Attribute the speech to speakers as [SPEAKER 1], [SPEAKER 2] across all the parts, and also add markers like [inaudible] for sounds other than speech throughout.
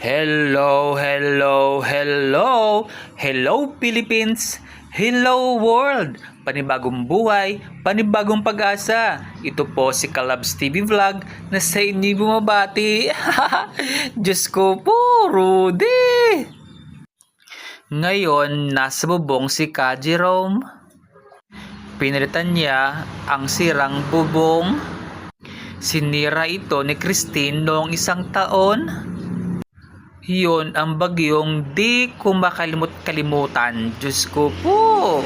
[SPEAKER 1] Hello, hello, hello! Hello Philippines! Hello world! Panibagong buhay, panibagong pag-asa. Ito po si Kalabs TV Vlog na sa inyo bumabati. [laughs] Diyos ko po, Rudy! Ngayon, nasa bubong si Ka Jerome. Pinalitan niya ang sirang bubong. Sinira ito ni Christine noong isang taon. Yun ang bagyong di ko makalimut-kalimutan. Diyos ko po.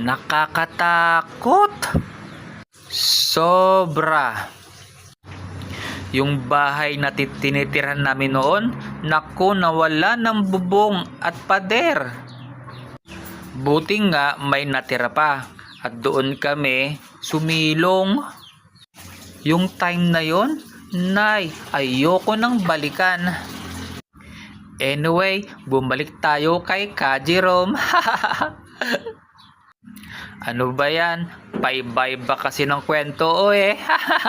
[SPEAKER 1] Nakakatakot. Sobra. Yung bahay na tinitirhan namin noon, naku nawala ng bubong at pader. Buti nga may natira pa at doon kami sumilong. Yung time na yon, Nay, ayoko nang balikan. Anyway, bumalik tayo kay Ka Jerome. [laughs] ano ba yan? Paibay ba kasi ng kwento o eh?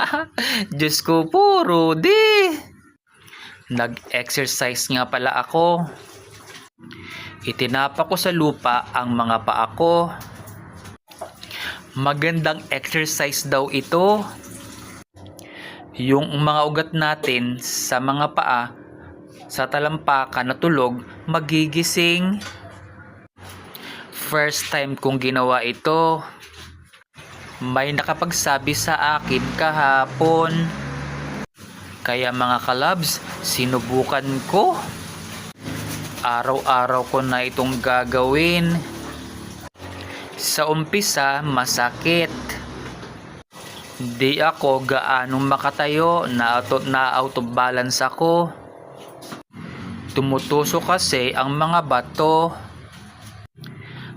[SPEAKER 1] [laughs] Diyos ko po, Rudy. Nag-exercise nga pala ako. Itinapa ko sa lupa ang mga paa ko. Magandang exercise daw ito. Yung mga ugat natin sa mga paa sa talampakan na tulog magigising. First time kong ginawa ito. May nakapagsabi sa akin kahapon. Kaya mga kalabs, sinubukan ko. Araw-araw ko na itong gagawin. Sa umpisa, masakit. Di ako gaanong makatayo na na out of balance ako. Tumutuso kasi ang mga bato.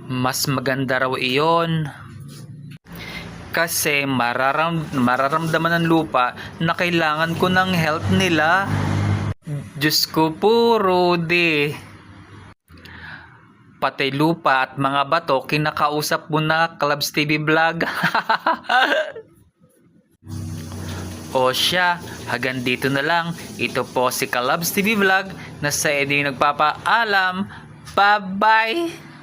[SPEAKER 1] Mas maganda raw iyon. Kasi mararam, mararamdaman ng lupa na kailangan ko ng help nila. Diyos ko po, Rudy. Pati lupa at mga bato, kinakausap mo na Clubs TV Vlog. [laughs] o siya, hagan dito na lang. Ito po si Kalabs TV Vlog na sa eding nagpapaalam. Bye-bye!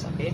[SPEAKER 1] sakit